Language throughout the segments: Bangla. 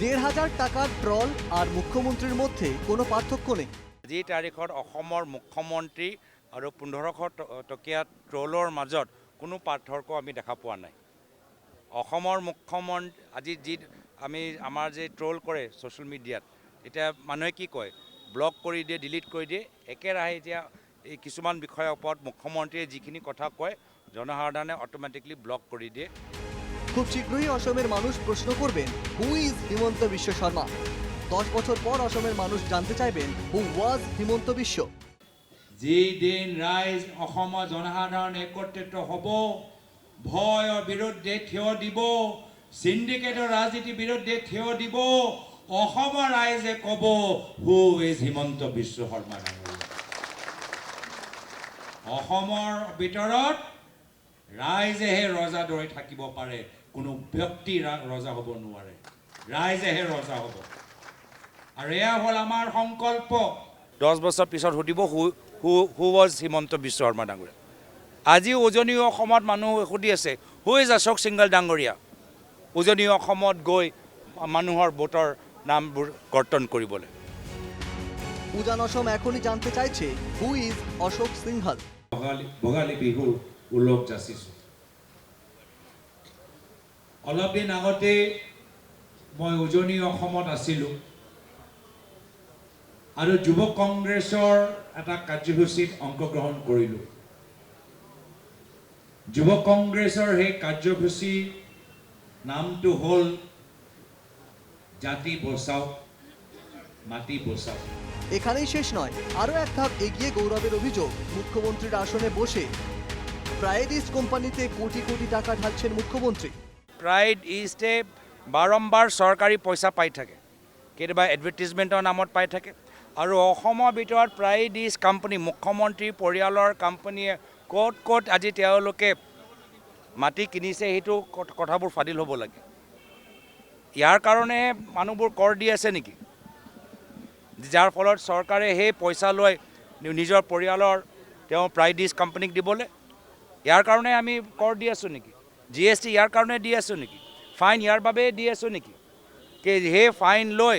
দেড় হাজাৰ টাকাৰ ট্ৰল আৰ মুখ্যমন্ত্ৰীৰ মধ্যে কোনো পাৰ্থক্য নেই। অসমৰ মুখ্যমন্ত্ৰী আৰু পোন্ধৰশ ট- টকীয়া ট্ৰলৰ মাজত কোনো পাৰ্থক্য আমি দেখা পোৱা নাই। অসমৰ মুখ্যমন্ত্ৰী আজি যি আমি আমাৰ যে ট্ৰল কৰে ছ'চিয়েল মিডিয়াত এতিয়া মানুহে কি কয় ব্লক কৰি দিয়ে ডিলিট কৰি দিয়ে একেৰাহে এতিয়া এই কিছুমান বিষয়ৰ ওপৰত মুখ্যমন্ত্ৰীয়ে যিখিনি কথা কয় জনসাধাৰণে অট'মেটিকলি ব্লক কৰি দিয়ে। খুব শীঘ্রই অসমের মানুষ প্রশ্ন করবেন হু ইজ হিমন্ত বিশ্ব শর্মা? দশ বছর পর অসমের মানুষ জানতে চাইবেন হু ওয়াজ হিমন্ত বিশ্ব? যিদিন ৰাইজ অসমৰ জনসাধাৰণ একত্ৰিত হ'ব, ভয়ৰ বিৰুদ্ধে থিয় দিব চিণ্ডিকেটৰ ৰাজনীতিৰ বিৰুদ্ধে থিয় দিব অসমৰ ৰাইজে ক'ব হু ইজ হিমন্ত বিশ্ব শৰ্মা ডাঙৰীয়া অসমৰ ভিতৰত ৰাইজেহে ৰজা দৰে থাকিব পাৰে কোনো ব্যক্তি ৰজা হ'ব নোৱাৰে। ৰাইজেহে ৰজা হ'ব। আৰু এয়া হ'ল আমাৰ সংকল্প। দহ বছৰ পিছত সুধিব হু হু হু ৱাজ হিমন্ত বিশ্ব শৰ্মা ডাঙৰীয়া। আজি উজনি অসমত মানুহ সুধি আছে হু ইজ অশোক সিংগল ডাঙৰীয়া? উজনি অসমত গৈ মানুহৰ ভোটৰ নামবোৰ কৰ্তন কৰিবলৈ। উজান অসম এখনই জানতে চাইছে হু ইজ অশোক সিংহল ভোগালী ভোগালী বিহুৰ উল্লেখ যাচিছোঁ অলপ দিন আগতে মই উজনি অসমত আছিলোঁ। আৰু যুৱ কংগ্ৰেছৰ এটা কাৰ্যসূচীত অংশগ্ৰহণ কৰিলোঁ। যুৱ সেই কাৰ্যসূচী নামটো হ'ল জাতি বচাওক মাটি বচাওক এখানেই শেষ নয় আরও এক ধাপ এগিয়ে গৌরবের অভিযোগ, মুখ্যমন্ত্রীর আসনে বসে প্রাইডিস কোম্পানিতে কোটি কোটি টাকা ঢালছেন মুখ্যমন্ত্রী। প্ৰাইড ইষ্টে বাৰম্বাৰ চৰকাৰী পইচা পাই থাকে। কেতিয়াবা এডভাৰটিজমেণ্টৰ নামত পাই থাকে। আৰু অসমৰ ভিতৰত প্ৰাইড ইষ্ট কোম্পানী মুখ্যমন্ত্ৰী পৰিয়ালৰ কোম্পানীয়ে ক'ত ক'ত আজি তেওঁলোকে মাটি কিনিছে সেইটো কথাবোৰ ফাদিল হ'ব লাগে। ইয়াৰ কাৰণে মানুহবোৰ কৰ দি আছে নেকি? যাৰ ফলত চৰকাৰে সেই পইচা লৈ নিজৰ পৰিয়ালৰ তেওঁ প্ৰাইডিছ কোম্পানীক দিবলৈ ইয়াৰ কাৰণে আমি কৰ দি আছোঁ নেকি? জি এছ টি ইয়াৰ কাৰণে দি আছোঁ নেকি? ফাইন ইয়াৰ বাবে দি আছোঁ নেকি? কি সেই ফাইন লৈ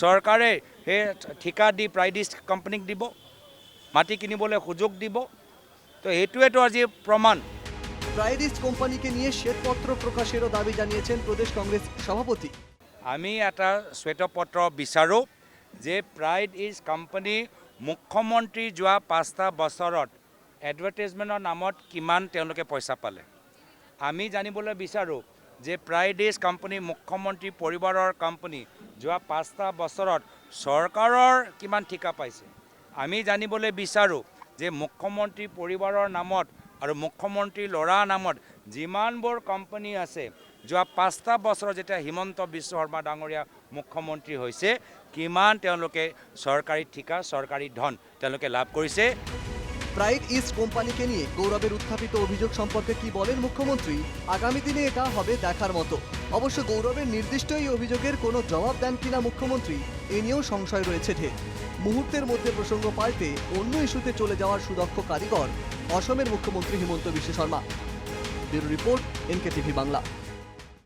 চৰকাৰে সেই ঠিকা দি প্ৰাইডিছ কোম্পানীক দিব মাটি কিনিবলৈ সুযোগ দিব। তো সেইটোৱেতো আজি প্ৰমাণ। প্রাইডিস কোম্পানিকে নিয়ে শ্বেতপত্র প্রকাশেরও দাবি জানিয়েছেন প্রদেশ কংগ্রেস সভাপতি। আমি এটা শ্বেতপত্ৰ বিচাৰোঁ যে প্ৰাইড ইজ কোম্পানী মুখ্যমন্ত্ৰী যোৱা পাঁচটা বছৰত এডভাৰটাইজমেণ্টৰ নামত কিমান তেওঁলোকে পইচা পালে। আমি জানিবলৈ বিচাৰোঁ যে প্ৰাইড ইজ কোম্পানী মুখ্যমন্ত্ৰী পৰিবাৰৰ কোম্পানী যোৱা পাঁচটা বছৰত চৰকাৰৰ কিমান ঠিকা পাইছে। আমি জানিবলৈ বিচাৰোঁ যে মুখ্যমন্ত্ৰী পৰিবাৰৰ নামত আৰু মুখ্যমন্ত্ৰী ল'ৰাৰ নামত যিমানবোৰ কোম্পানী আছে, যোৱা পাঁচটা বছৰত যেতিয়া হিমন্ত বিশ্ব শৰ্মা ডাঙৰীয়া মুখ্যমন্ত্ৰী হৈছে, কিমান তেওঁলোকে চৰকাৰী ঠিকা, চৰকাৰী ধন তেওঁলোকে লাভ কৰিছে। প্রাইড ইস্ট কোম্পানিকে নিয়ে গৌরবের উত্থাপিত অভিযোগ সম্পর্কে কি বলেন মুখ্যমন্ত্রী? আগামী দিনে এটা হবে দেখার মতো। অবশ্য গৌরবের নির্দিষ্ট এই অভিযোগের কোনো জবাব দেন কিনা মুখ্যমন্ত্রী, এ নিয়েও সংশয় রয়েছে ঢের। মুহূর্তের মধ্যে প্রসঙ্গ পাল্টে অন্য ইস্যুতে চলে যাওয়ার সুদক্ষ কারিগর, অসমের মুখ্যমন্ত্রী Himanta Biswa Sarma. Bureau report NK TV Bangla.